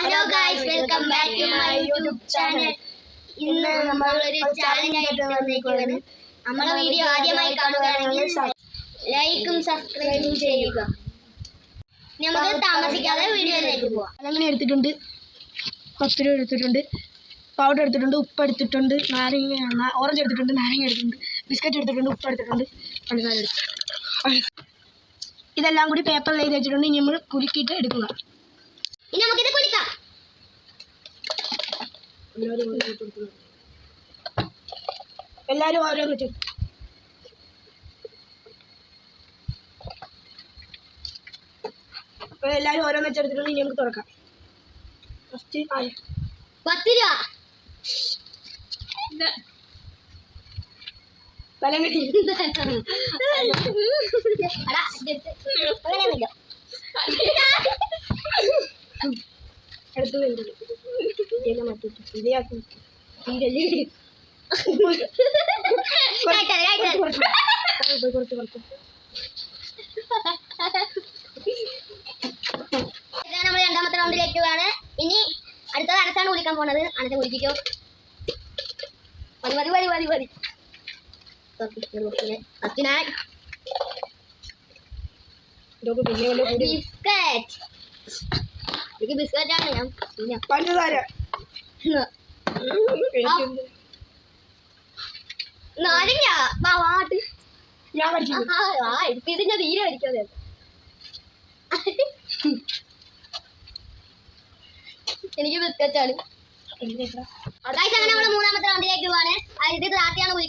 Hello guys welcome back to my YouTube channel ഇന്ന് നമ്മൾ ഒരു ചാലഞ്ച് ആയിട്ട് വന്നിരിക്കുന്നത് നമ്മളെ വീഡിയോ ആദ്യമായി കാണുകയാണെങ്കിൽ ലൈക്കും സബ്സ്ക്രൈബും ചെയ്യുക. നമുക്ക് താമസിക്കാതെ വീഡിയോയിലേക്ക് പോവാം. അങ്ങനെ എടുത്തിട്ടുണ്ട്? പത്ത് രൂപ എടുത്തിട്ടുണ്ട്. പൗഡർ എടുത്തിട്ടുണ്ട് ഉപ്പ് എടുത്തിട്ടുണ്ട് നാരങ്ങ ഓറഞ്ച് എടുത്തിട്ടുണ്ട് നാരങ്ങ എടുത്തിട്ടുണ്ട് ബിസ്ക്കറ്റ് എടുത്തിട്ടുണ്ട് ഉപ്പ് എടുത്തിട്ടുണ്ട് പഞ്ചസാര എടുത്തു ഇതെല്ലാം കൂടി പേപ്പറിൽ എഴുതി വെച്ചിട്ടുണ്ട്. ഇനി നമ്മൾ കുലുക്കിയിട്ട് എടുക്കുക. ഇനി നമുക്കിത് കുടിക്കാം എല്ലാരും ഓരോ വെച്ചു അപ്പോൾ എല്ലാവരും ഓരോന്ന് വെച്ചെടുത്തിട്ടുണ്ട് ഇനി നമുക്ക് തുറക്കാം. ഫസ്റ്റ് ആയ പത്ത് രൂപ. ബലം കിട്ടി. കഴിഞ്ഞു ഇതേ മാറ്റിട്ട് ഇതേയാക്കും. പോയി കുറച്ച് കുറച്ച് നമ്മൾ രണ്ടാമത്തെ റൗണ്ടിലേക്ക് പോവാണ് ഇനി അടുത്തത് അനത്താണ് കുളിക്കാൻ പോണത് അനത്തെ കുളിപ്പിക്കോ മതി മതി മതി മതി മതി ബിസ്ക്കറ്റ് എനിക്ക് ബിസ്ക്കറ്റ് ആണ് ഞാൻ. പഞ്ചസാര. നാരങ്ങ വാട്ട് ഞാൻ ഇതിന്റെ തീരെ എനിക്ക് ബിസ്ക്കറ്റ് ആണ്. ഗൈസ് അങ്ങനെ നമ്മുടെ മൂന്നാമത്തെ റൗണ്ടിലേക്ക് പോവാണ്. ഇത് നീ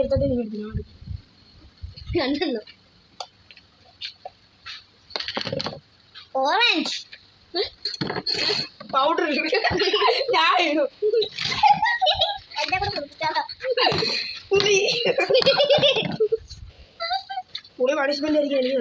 എടുത്തു രണ്ടെണ്ണം ഓറഞ്ച്. പൗഡർ ഞാൻ ഇടും. പുളി. പണിഷ്മെന്റ് ആയിരിക്കും എനിക്ക്